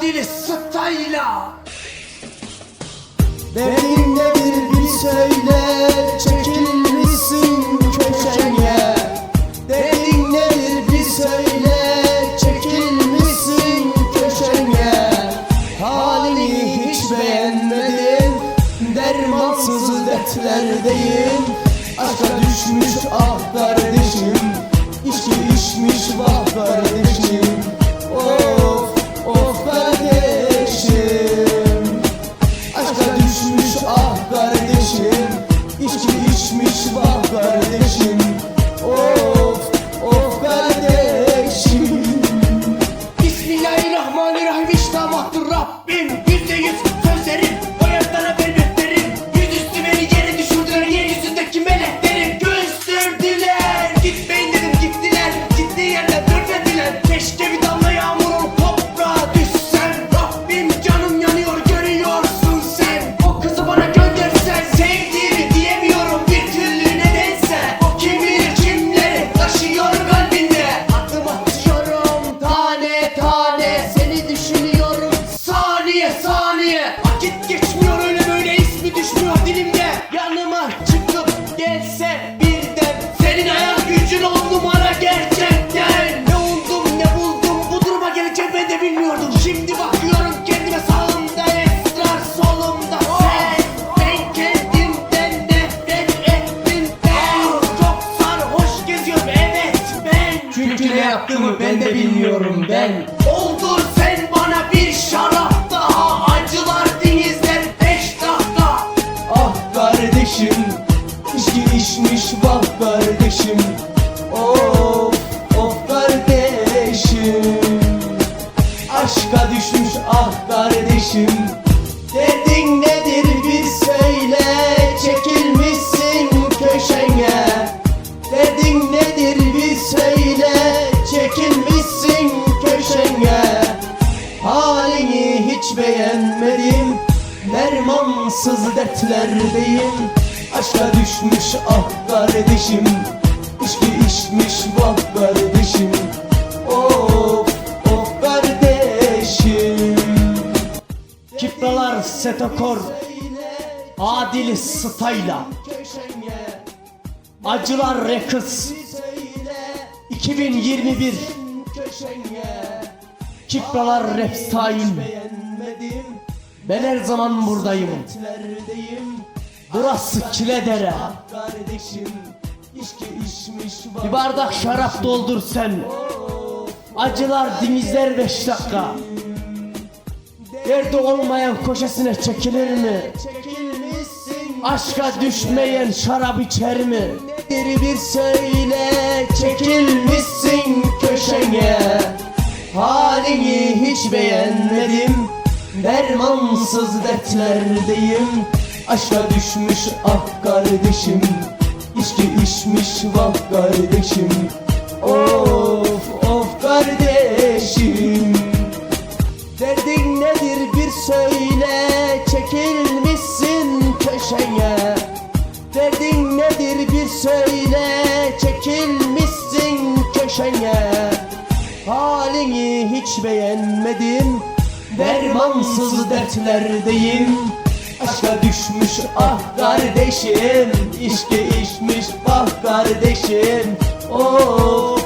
Adil Stayla Derdin nedir bir söyle Çekilmişsin köşeye. Derdin nedir bir söyle Çekilmişsin köşeye. Halini hiç beğenmedim Dermansız dertlerdeyim Aşka düşmüş ah kardeşim düşmüş ah kardeşim. İçki içmiş vah kardeşim Çünkü ne yaptığımı ben de bilmiyorum ben. Oldur sen bana bir şarap daha Acılar denizler beş dakika Ah kardeşim İçki içmiş vah kardeşim. Of of kardeşim. Aşka düşmüş ah kardeşim köşeye Halini hiç beğenmedim. Dermansız dertlerdeyim. Aşka düşmüş ah kardeşim. İçki içmiş vah kardeşim. Of of kardeşim. Kipralar setokor Adil Stayla. Acılar Rekıs 2021 Kipralar Rap Ben her zaman buradayım. Burası Kiledere. Bir bardak şarap doldur sen. Acılar dimizler beş dakika. Derdi olmayan köşesine çekilir mi? Aşka düşmeyen şarap içer mi? Nedir bir söyle Çekilmişsin hiç beğenmedim. Dermansız dertlerdeyim. Aşka düşmüş ah kardeşim. İçki içmiş vah kardeşim. Of of kardeşim. Derdin nedir bir söyle. Çekilmişsin köşeye. Derdin nedir bir söyle Halini hiç beğenmedim. Dermansız dertlerdeyim. Aşka düşmüş ah kardeşim. İçki içmiş ah kardeşim. Kardeşim